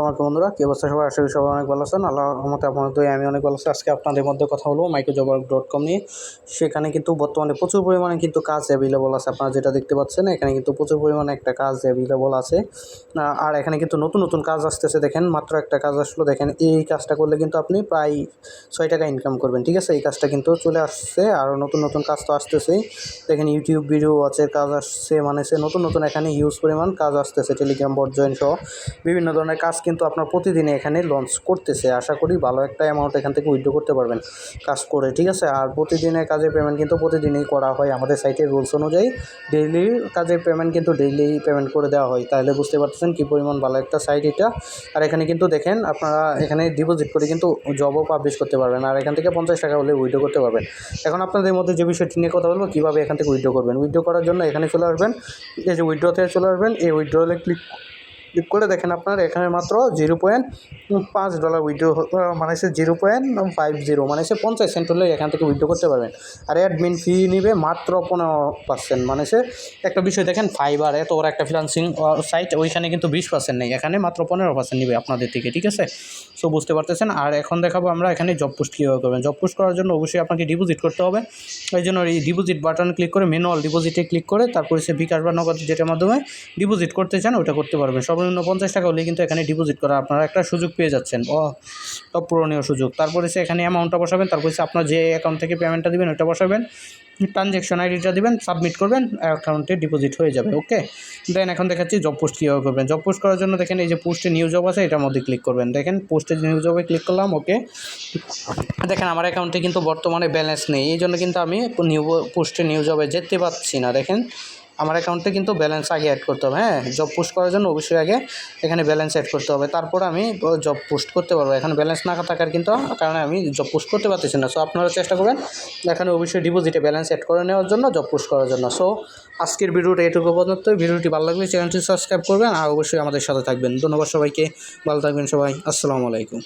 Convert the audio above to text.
আমার বন্ধুরা, কি অবস্থা সবাই? আশা করি সবাই অনেক ভালো আছেন। আল্লাহ রহমতে আপনাদের আমি অনেক ভালো আছি। আজকে আপনাদের মধ্যে কথা বলব মাইক্রোজবার ডট কম নিয়ে। সেখানে কিন্তু বর্তমানে প্রচুর পরিমাণে কিন্তু কাজ অ্যাভেলেবল আছে। আপনারা যেটা দেখতে পাচ্ছেন, এখানে কিন্তু প্রচুর পরিমাণে একটা কাজ অ্যাভেলেবল আছে। আর এখানে কিন্তু নতুন নতুন কাজ আসতেছে, দেখেন। মাত্র একটা কাজ আসলো, দেখেন। এই কাজটা করলে কিন্তু আপনি প্রায় ছয় টাকা ইনকাম করবেন, ঠিক আছে? এই কাজটা কিন্তু চলে আসছে, আর নতুন নতুন কাজ তো আসতেছেই। দেখেন ইউটিউব ভিডিও ওয়াচের কাজ আসছে মানে সে নতুন নতুন এখানে হিউজ পরিমাণ কাজ আসতেছে টেলিগ্রাম বট সহ। বিভিন্ন ধরনের কাজ কিন্তু আপনার প্রতিদিনে এখানে লঞ্চ করতেছে। আশা করি ভালো একটা অ্যামাউন্ট এখান থেকে উইথড্র করতে পারবেন কাজ করে, ঠিক আছে? আর প্রতিদিনের কাজের পেমেন্ট কিন্তু প্রতিদিনই করা হয়। আমাদের সাইটের রুলস অনুযায়ী ডেইলি কাজের পেমেন্ট কিন্তু ডেইলি পেমেন্ট করে দেওয়া হয়। তাহলে বুঝতে পারতেছেন কী পরিমাণ ভালো একটা সাইট এটা। আর এখানে কিন্তু দেখেন, আপনারা এখানে ডিপোজিট করে কিন্তু জবও পাবলিশ করতে পারবেন। আর এখান থেকে পঞ্চাশ টাকা হলে উইথড্র করতে পারবেন। এখন আপনাদের মধ্যে যে বিষয়টি নিয়ে কথা বলব, কীভাবে এখান থেকে উইথড্র করবেন? উইথড্র করার জন্য এখানে চলে আসবেন। এই যে উইথড্রতে চলে আসবেন। এই উইথড্রলে ক্লিক ক্লিক করে দেখেন আপনার এখানে মাত্র জিরো পয়েন্ট পাঁচ ডলার উইথড্র মানে সে জিরো পয়েন্ট ফাইভ জিরো মানে সে পঞ্চাশ সেন্ট হলে এখান থেকে উইথড্র করতে পারবেন। আর অ্যাডমিন ফি নিবে মাত্র পনেরো পার্সেন্ট মানে সে একটা বিষয় দেখেন ফাইবার এত বড় একটা ফ্রিলান্সিং সাইট ওইখানে কিন্তু বিশ পার্সেন্ট নেই, এখানে মাত্র পনেরো পার্সেন্ট নিবে আপনাদের থেকে, ঠিক আছে? সো বুঝতে পারতেছেন? আর এখন দেখাবো আমরা এখানে জব পোস্ট কীভাবে করবেন। জব পোস্ট করার জন্য অবশ্যই আপনাকে ডিপোজিট করতে হবে। এই জন্য এই ডিপোজিট বাটন ক্লিক করে ম্যানুয়াল ডিপোজিটে ক্লিক করে তারপরে সে বিকাশ বা নগদ যেটার মাধ্যমে ডিপোজিট করতে চান, ওটা করতে পারবেন। সর্বনিম্ন পঞ্চাশ টাকা হলে কিন্তু এখানে ডিপোজিট করা আপনারা একটা সুযোগ পেয়ে যাচ্ছেন। ও অপূরণীয় সুযোগ। তারপরে সে এখানে অ্যামাউন্টটা বসাবেন, তারপরে সে আপনার যে অ্যাকাউন্ট থেকে পেমেন্টটা দিবেন ওটা বসাবেন ট্রানজ্যাকশন আইডিটা দিবেন সাবমিট করবেন অ্যাকাউন্টে ডিপোজিট হয়ে যাবে, ওকে? দেন এখন দেখাচ্ছি জব পোস্ট কীভাবে করবেন। জব পোস্ট করার জন্য দেখেন এই যে পোস্টে নিউ জব আছে, এটার মধ্যে ক্লিক করবেন। দেখেন পোস্টে নিউ জবে ক্লিক করলাম, ওকে? দেখেন আমার অ্যাকাউন্টে কিন্তু বর্তমানে ব্যালেন্স নেই এই জন্য কিন্তু আমি নিউ পোস্টে নিউ জবে যেতে পারছি না, দেখেন। আমার অ্যাকাউন্টে কিন্তু ব্যালেন্স আগে অ্যাড করতে হবে হ্যাঁ? জব পোস্ট করার জন্য অবশ্যই আগে এখানে ব্যালেন্স অ্যাড করতে হবে। তারপর আমি জব পোস্ট করতে পারব। এখানে ব্যালেন্স না থাকার কিন্তু কারণে আমি জব পোস্ট করতে পারতেছি না। সো আপনারা চেষ্টা করবেন এখানে অবশ্যই ডিপোজিটে ব্যালেন্স অ্যাড করে নেওয়ার জন্য জব পোস্ট করার জন্য। সো আজকের ভিডিওটা এটুকু পর্যন্ত। ভিডিওটি ভালো লাগলে চ্যানেলটি সাবস্ক্রাইব করবেন আর অবশ্যই আমাদের সাথে থাকবেন। ধন্যবাদ সবাইকে। ভালো থাকবেন সবাই। আসসালামু আলাইকুম।